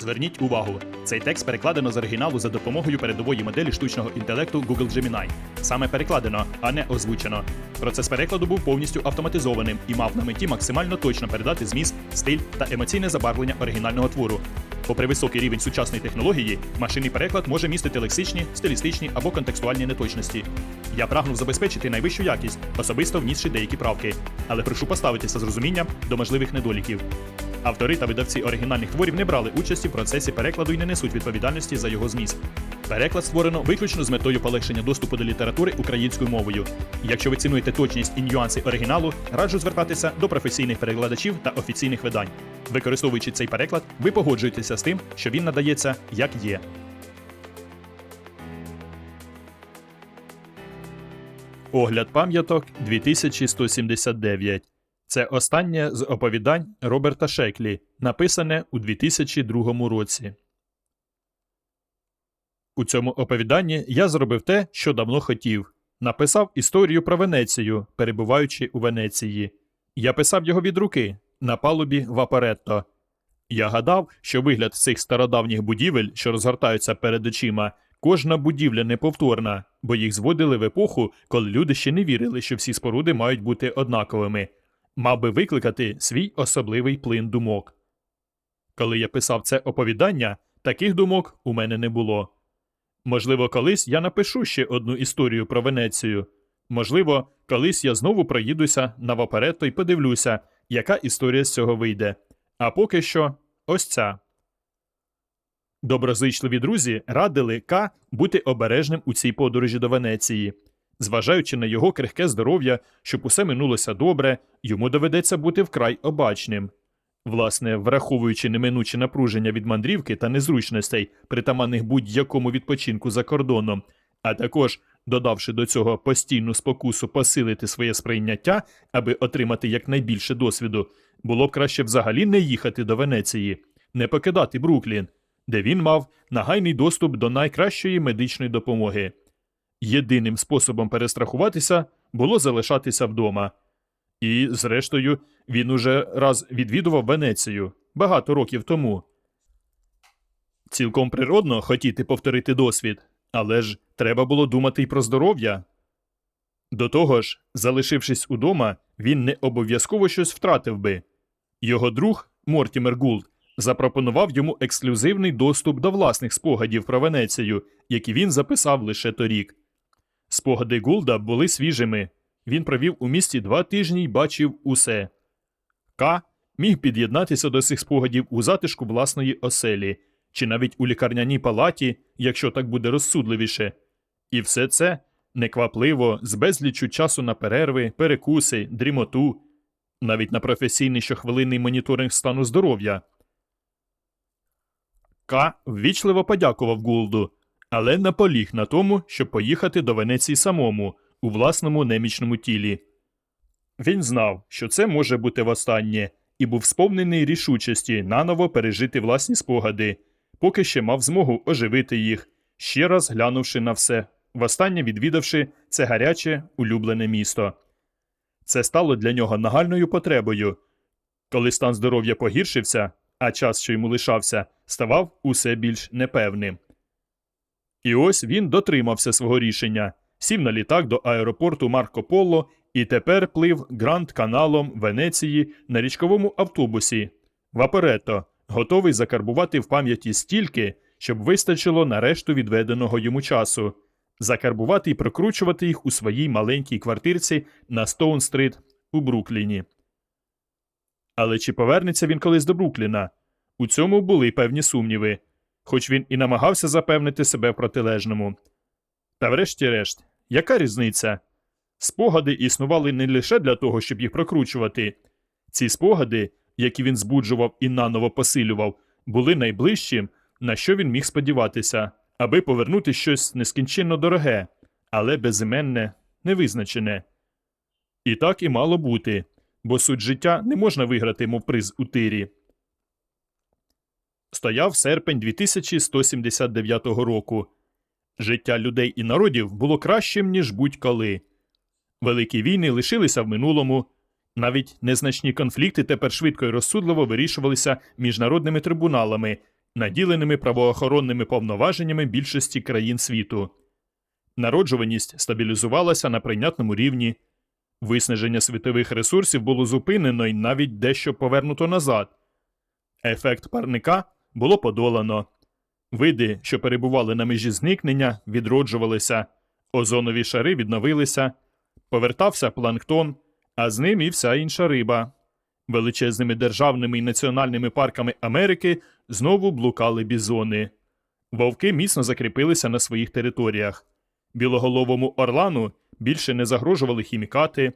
Зверніть увагу, цей текст перекладено з оригіналу за допомогою передової моделі штучного інтелекту Google Gemini. Саме перекладено, а не озвучено. Процес перекладу був повністю автоматизованим і мав на меті максимально точно передати зміст, стиль та емоційне забарвлення оригінального твору. Попри високий рівень сучасної технології, машинний переклад може містити лексичні, стилістичні або контекстуальні неточності. Я прагнув забезпечити найвищу якість, особисто внісши деякі правки, але прошу поставитися з розумінням до можливих недоліків. Автори та видавці оригінальних творів не брали участі в процесі перекладу і не несуть відповідальності за його зміст. Переклад створено виключно з метою полегшення доступу до літератури українською мовою. Якщо ви цінуєте точність і нюанси оригіналу, раджу звертатися до професійних перекладачів та офіційних видань. Використовуючи цей переклад, ви погоджуєтеся з тим, що він надається як є. Огляд пам'яток 2179. Це останнє з оповідань Роберта Шеклі, написане у 2002 році. У цьому оповіданні я зробив те, що давно хотів. Написав історію про Венецію, перебуваючи у Венеції. Я писав його від руки на палубі Вапоретто. Я гадав, що вигляд цих стародавніх будівель, що розгортаються перед очима, кожна будівля неповторна, бо їх зводили в епоху, коли люди ще не вірили, що всі споруди мають бути однаковими, мав би викликати свій особливий плин думок. Коли я писав це оповідання, таких думок у мене не було. Можливо, колись я напишу ще одну історію про Венецію. Можливо, колись я знову проїдуся на Ваперетто і подивлюся, яка історія з цього вийде. А поки що ось ця. Доброзичливі друзі радили К бути обережним у цій подорожі до Венеції. Зважаючи на його крихке здоров'я, щоб усе минулося добре, йому доведеться бути вкрай обачним. Власне, враховуючи неминуче напруження від мандрівки та незручностей, притаманних будь-якому відпочинку за кордоном, а також додавши до цього постійну спокусу посилити своє сприйняття, аби отримати якнайбільше досвіду, було б краще взагалі не їхати до Венеції, не покидати Бруклін, де він мав нагайний доступ до найкращої медичної допомоги. Єдиним способом перестрахуватися було залишатися вдома. І, зрештою, він уже раз відвідував Венецію багато років тому. Цілком природно хотіти повторити досвід, але ж треба було думати й про здоров'я. До того ж, залишившись удома, він не обов'язково щось втратив би. Його друг Мортімер Гулд запропонував йому ексклюзивний доступ до власних спогадів про Венецію, які він записав лише торік. Спогади Гулда були свіжими. Він провів у місті два тижні й бачив усе. К міг під'єднатися до цих спогадів у затишку власної оселі, чи навіть у лікарняній палаті, якщо так буде розсудливіше. І все це неквапливо, з безліччю часу на перерви, перекуси, дрімоту, навіть на професійний щохвилинний моніторинг стану здоров'я. К ввічливо подякував Гулду, але наполіг на тому, щоб поїхати до Венеції самому, у власному немічному тілі. Він знав, що це може бути востаннє, і був сповнений рішучості наново пережити власні спогади, поки ще мав змогу оживити їх, ще раз глянувши на все, востаннє відвідавши це гаряче, улюблене місто. Це стало для нього нагальною потребою. Коли стан здоров'я погіршився, а час, що йому лишався, ставав усе більш непевним. І ось він дотримався свого рішення, сів на літак до аеропорту Марко Поло і тепер плив Гранд каналом Венеції на річковому автобусі Ваперето, готовий закарбувати в пам'яті стільки, щоб вистачило на решту відведеного йому часу, закарбувати і прокручувати їх у своїй маленькій квартирці на Стоун-стрит у Брукліні. Але чи повернеться він колись до Брукліна? У цьому були певні сумніви, хоч він і намагався запевнити себе в протилежному. Та врешті-решт, яка різниця? Спогади існували не лише для того, щоб їх прокручувати. Ці спогади, які він збуджував і наново посилював, були найближчим, на що він міг сподіватися, аби повернути щось нескінченно дороге, але безіменне, невизначене. І так і мало бути, бо суть життя не можна виграти, мов приз у тирі. Стояв серпень 2179 року. Життя людей і народів було кращим, ніж будь-коли. Великі війни лишилися в минулому. Навіть незначні конфлікти тепер швидко і розсудливо вирішувалися міжнародними трибуналами, наділеними правоохоронними повноваженнями більшості країн світу. Народжуваність стабілізувалася на прийнятному рівні. Виснаження світових ресурсів було зупинено і навіть дещо повернуто назад. Ефект парника було подолано. Види, що перебували на межі зникнення, відроджувалися, озонові шари відновилися, повертався планктон, а з ним і вся інша риба. Величезними державними і національними парками Америки знову блукали бізони. Вовки міцно закріпилися на своїх територіях. Білоголовому орлану більше не загрожували хімікати.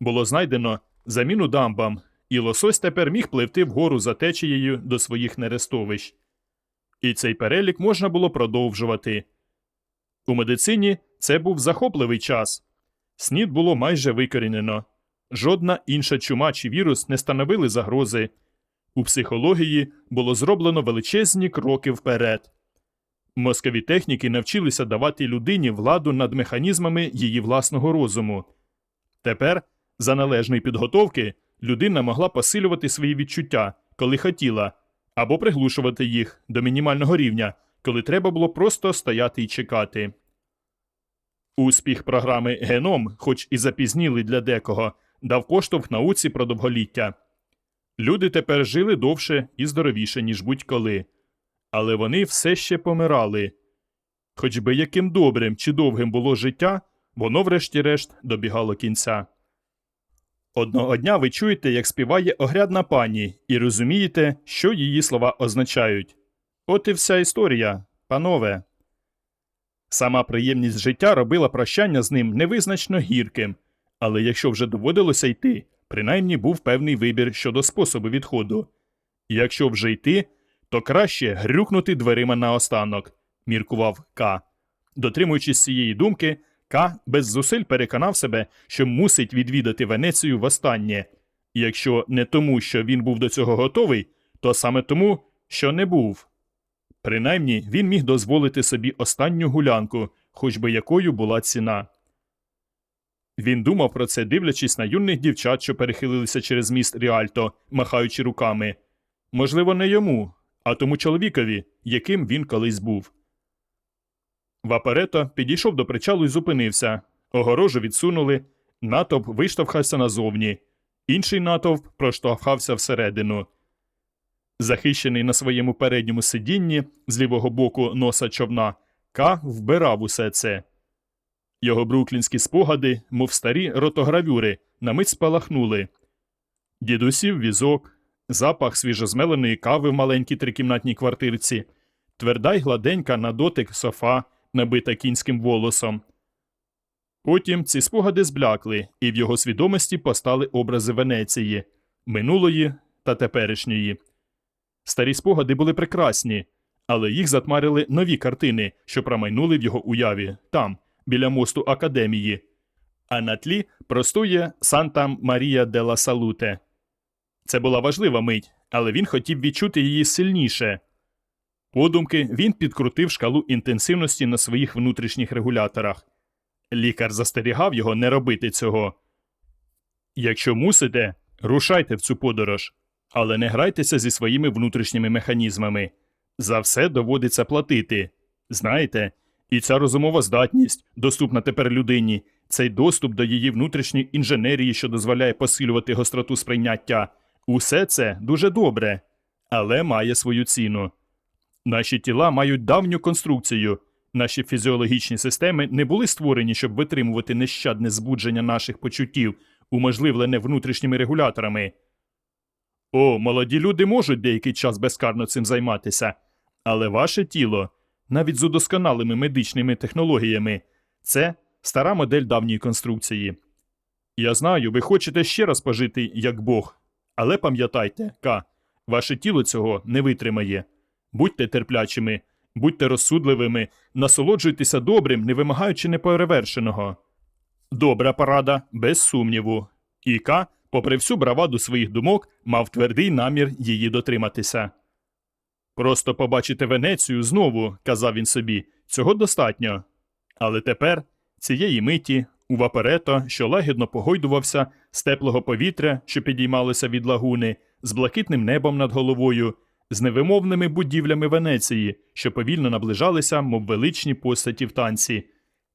Було знайдено заміну дамбам, і лосось тепер міг пливти вгору за течією до своїх нерестовищ. І цей перелік можна було продовжувати. У медицині це був захопливий час. СНІД було майже викорінено. Жодна інша чума чи вірус не становили загрози. У психології було зроблено величезні кроки вперед. Мозкові техніки навчилися давати людині владу над механізмами її власного розуму. Тепер, за належної підготовки, людина могла посилювати свої відчуття, коли хотіла, або приглушувати їх до мінімального рівня, коли треба було просто стояти і чекати. Успіх програми Геном, хоч і запізнілий для декого, дав поштовх науці про довголіття. Люди тепер жили довше і здоровіше, ніж будь-коли, але вони все ще помирали. Хоч би яким добрим чи довгим було життя, воно врешті-решт добігало кінця. Одного дня ви чуєте, як співає огрядна пані, і розумієте, що її слова означають. От і вся історія, панове. Сама приємність життя робила прощання з ним невизначно гірким, але якщо вже доводилося йти, принаймні був певний вибір щодо способу відходу. Якщо вже йти, то краще грюкнути дверима наостанок, міркував К. Дотримуючись цієї думки, К без зусиль переконав себе, що мусить відвідати Венецію востаннє. І якщо не тому, що він був до цього готовий, то саме тому, що не був. Принаймні він міг дозволити собі останню гулянку, хоч би якою була ціна. Він думав про це, дивлячись на юних дівчат, що перехилилися через міст Ріальто, махаючи руками. Можливо, не йому, а тому чоловікові, яким він колись був. Ваперето підійшов до причалу і зупинився. Огорожу відсунули, натовп виштовхався назовні, інший натовп проштовхався всередину. Захищений на своєму передньому сидінні з лівого боку носа човна, К вбирав усе це. Його бруклінські спогади, мов старі ротогравюри, на мить спалахнули. Дідусів візок, запах свіжозмеленої кави в маленькій трикімнатній квартирці, тверда й гладенька на дотик софа, набита кінським волосом. Потім ці спогади зблякли, і в його свідомості постали образи Венеції, минулої та теперішньої. Старі спогади були прекрасні, але їх затмарили нові картини, що промайнули в його уяві там, біля мосту академії. А на тлі простує Санта Марія де ла Салуте. Це була важлива мить, але він хотів відчути її сильніше. Подумки він підкрутив шкалу інтенсивності на своїх внутрішніх регуляторах. Лікар застерігав його не робити цього. Якщо мусите, рушайте в цю подорож, але не грайтеся зі своїми внутрішніми механізмами. За все доводиться платити. Знаєте, і ця розумова здатність, доступна тепер людині, цей доступ до її внутрішньої інженерії, що дозволяє посилювати гостроту сприйняття, усе це дуже добре, але має свою ціну. Наші тіла мають давню конструкцію. Наші фізіологічні системи не були створені, щоб витримувати нещадне збудження наших почуттів, уможливлене внутрішніми регуляторами. О, молоді люди можуть деякий час безкарно цим займатися, але ваше тіло, навіть з удосконалими медичними технологіями, це стара модель давньої конструкції. Я знаю, ви хочете ще раз пожити як Бог, але пам'ятайте, К, ваше тіло цього не витримає. Будьте терплячими, будьте розсудливими, насолоджуйтеся добрим, не вимагаючи неперевершеного. Добра порада, без сумніву. І К, попри всю браваду своїх думок, мав твердий намір її дотриматися. Просто побачити Венецію знову, казав він собі, цього достатньо. Але тепер, цієї миті, у ваперето, що лагідно погойдувався з теплого повітря, що підіймалося від лагуни, з блакитним небом над головою, з невимовними будівлями Венеції, що повільно наближалися, мов величні постаті в танці.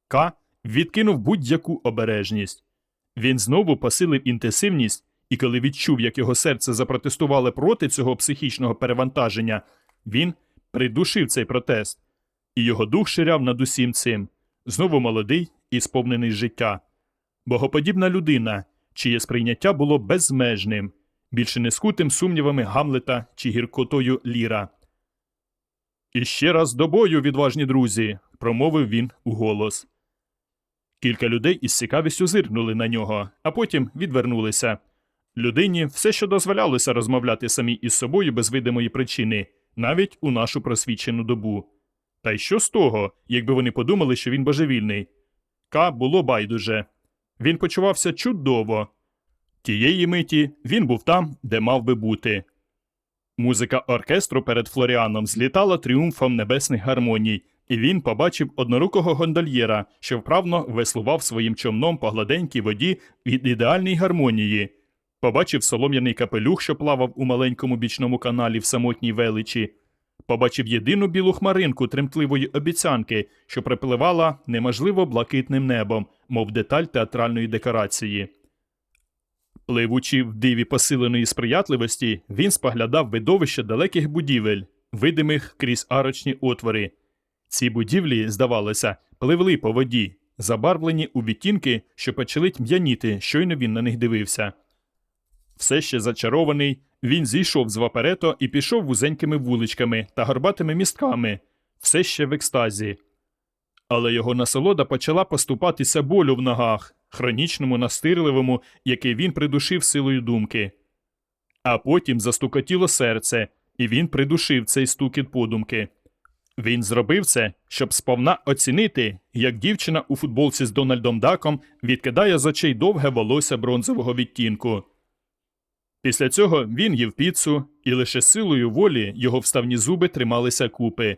К відкинув будь-яку обережність. Він знову посилив інтенсивність, і коли відчув, як його серце запротестувало проти цього психічного перевантаження, він придушив цей протест, і його дух ширяв над усім цим, знову молодий і сповнений життя. Богоподібна людина, чиє сприйняття було безмежним, більше не скутим сумнівами Гамлета чи гіркотою Ліра. І ще раз до бою, відважні друзі, промовив він уголос. Кілька людей із цікавістю зиркнули на нього, а потім відвернулися. Людині все, що дозволялося розмовляти самі із собою без видимої причини, навіть у нашу просвічену добу. Та й що з того, якби вони подумали, що він божевільний? Ка було байдуже. Він почувався чудово. Тієї миті він був там, де мав би бути. Музика оркестру перед Флоріаном злітала тріумфом небесних гармоній, і він побачив однорукого гондольєра, що вправно веслував своїм човном по гладенькій воді від ідеальної гармонії. Побачив солом'яний капелюх, що плавав у маленькому бічному каналі в самотній величі. Побачив єдину білу хмаринку тремтливої обіцянки, що припливала неможливо блакитним небом, мов деталь театральної декорації. Пливучи в диві посиленої сприятливості, він споглядав видовище далеких будівель, видимих крізь арочні отвори. Ці будівлі, здавалося, пливли по воді, забарвлені у відтінки, що почали тьмяніти, щойно він на них дивився. Все ще зачарований, він зійшов з ваперето і пішов вузенькими вуличками та горбатими містками, все ще в екстазі. Але його насолода почала поступатися болю в ногах, хронічному, настирливому, який він придушив силою думки. А потім застукотіло серце, і він придушив цей стукіт подумки. Він зробив це, щоб сповна оцінити, як дівчина у футболці з Дональдом Даком відкидає з очей довге волосся бронзового відтінку. Після цього він їв піцу, і лише силою волі його вставні зуби трималися купи.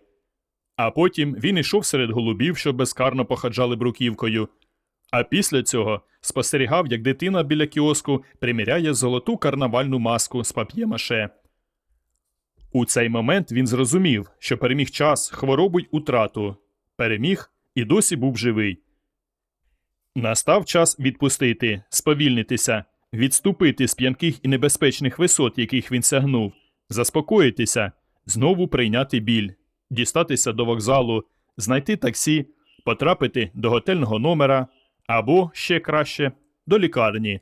А потім він ішов серед голубів, що безкарно походжали бруківкою. А після цього спостерігав, як дитина біля кіоску приміряє золоту карнавальну маску з пап'є-маше. У цей момент він зрозумів, що переміг час, хворобу й утрату, переміг і досі був живий. Настав час відпустити, сповільнитися, відступити з п'янких і небезпечних висот, яких він сягнув, заспокоїтися, знову прийняти біль, дістатися до вокзалу, знайти таксі, потрапити до готельного номера або, ще краще, до лікарні.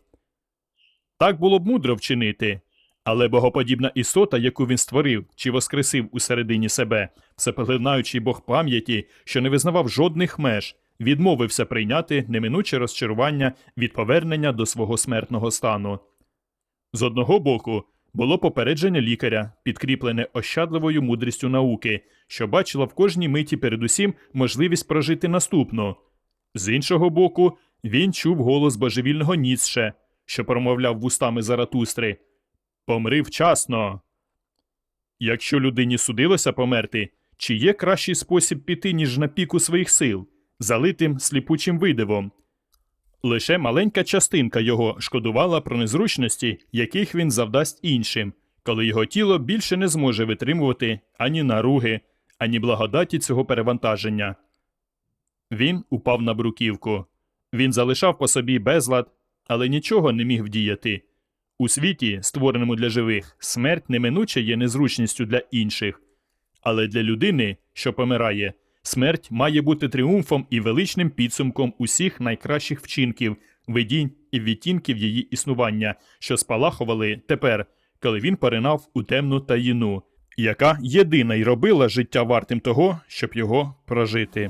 Так було б мудро вчинити, але богоподібна істота, яку він створив чи воскресив у середині себе, всепоглинаючий Бог пам'яті, що не визнавав жодних меж, відмовився прийняти неминуче розчарування від повернення до свого смертного стану. З одного боку, було попередження лікаря, підкріплене ощадливою мудрістю науки, що бачила в кожній миті передусім можливість прожити наступну. З іншого боку, він чув голос божевільного Ніцше, що промовляв вустами Заратустри Помри вчасно. Якщо людині судилося померти, чи є кращий спосіб піти, ніж на піку своїх сил, залитим сліпучим видивом? Лише маленька частинка його шкодувала про незручності, яких він завдасть іншим, коли його тіло більше не зможе витримувати ані наруги, ані благодаті цього перевантаження. Він упав на бруківку. Він залишав по собі безлад, але нічого не міг вдіяти. У світі, створеному для живих, смерть неминуче є незручністю для інших. Але для людини, що помирає, смерть має бути тріумфом і величним підсумком усіх найкращих вчинків, видінь і відтінків її існування, що спалахували тепер, коли він поринав у темну таїну, яка єдина й робила життя вартим того, щоб його прожити.